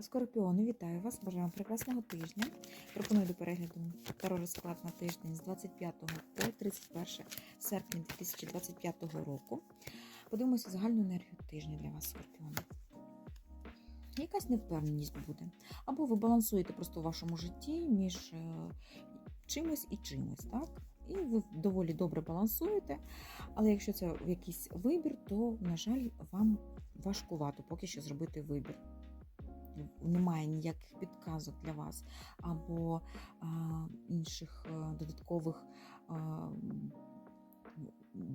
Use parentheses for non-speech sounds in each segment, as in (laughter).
Скорпіони, вітаю вас! Бажаю вам прекрасного тижня. Пропоную до перегляду таро розклад на тиждень з 25 по 31 серпня 2025 року. Подивимося загальну енергію тижня для вас, скорпіони. Якась невпевненість буде. Або ви балансуєте просто в вашому житті між е, чимось і чимось, так? І ви доволі добре балансуєте. Але якщо це якийсь вибір, то, на жаль, вам важкувато поки що зробити вибір немає ніяких підказок для вас, або а, інших а, додаткових а,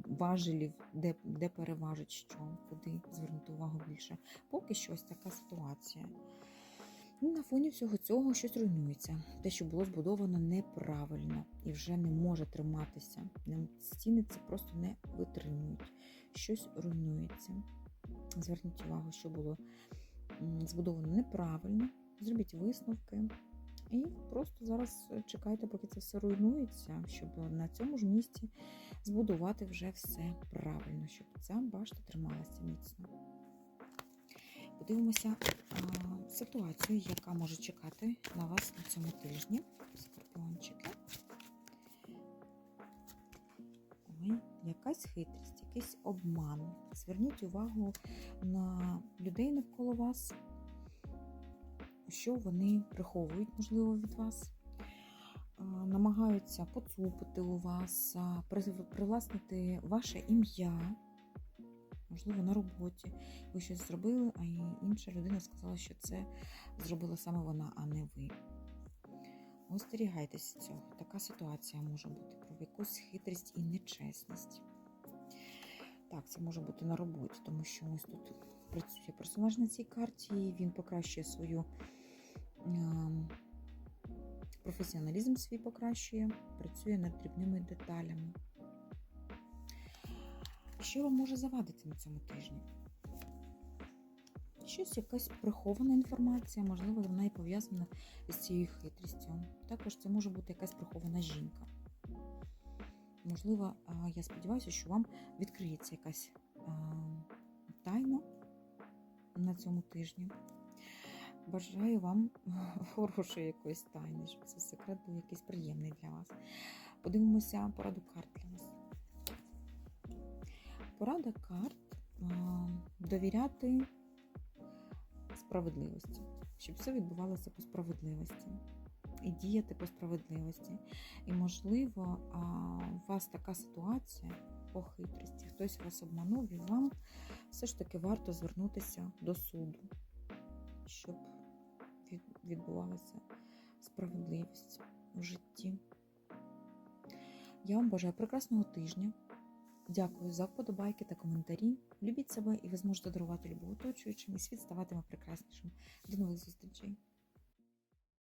важелів, де, де переважить що, куди звернути увагу більше. Поки що ось така ситуація. І на фоні всього цього щось руйнується. Те, що було збудовано неправильно і вже не може триматися. Стіни це просто не витримують. Щось руйнується. Зверніть увагу, що було збудовано неправильно, зробіть висновки. І просто зараз чекайте, поки це все руйнується, щоб на цьому ж місці збудувати вже все правильно, щоб ця башта трималася міцно. Подивимося ситуацію, яка може чекати на вас на цьому тижні. Скорпіончики. Якась хитрість, якийсь обман. Зверніть увагу на людей навколо вас, що вони приховують, можливо, від вас. Намагаються поцупити у вас, привласнити ваше ім'я, можливо, на роботі. Ви щось зробили, а інша людина сказала, що це зробила саме вона, а не ви. Остерігайтеся цього. Така ситуація може бути про якусь хитрість і нечесність. Так, це може бути на роботі, тому що ось тут працює персонаж на цій карті, і він покращує свою е, професіоналізм свій покращує, працює над дрібними деталями. Що вам може завадити на цьому тижні? Щось якась прихована інформація, можливо, вона і пов'язана з цією хитрістю. Також це може бути якась прихована жінка. Можливо, я сподіваюся, що вам відкриється якась тайна на цьому тижні. Бажаю вам (laughs) хорошої якоїсь тайни, щоб цей секрет був якийсь приємний для вас. Подивимося пораду карт для вас. Порада карт довіряти справедливості, щоб все відбувалося по справедливості і діяти по справедливості. І, можливо, у вас така ситуація по хитрості, хтось вас обманув, і вам все ж таки варто звернутися до суду, щоб відбувалася справедливість у житті. Я вам бажаю прекрасного тижня. Дякую за вподобайки та коментарі. Любіть себе, і ви зможете дарувати любов оточуючим, і світ ставатиме прекраснішим. До нових зустрічей!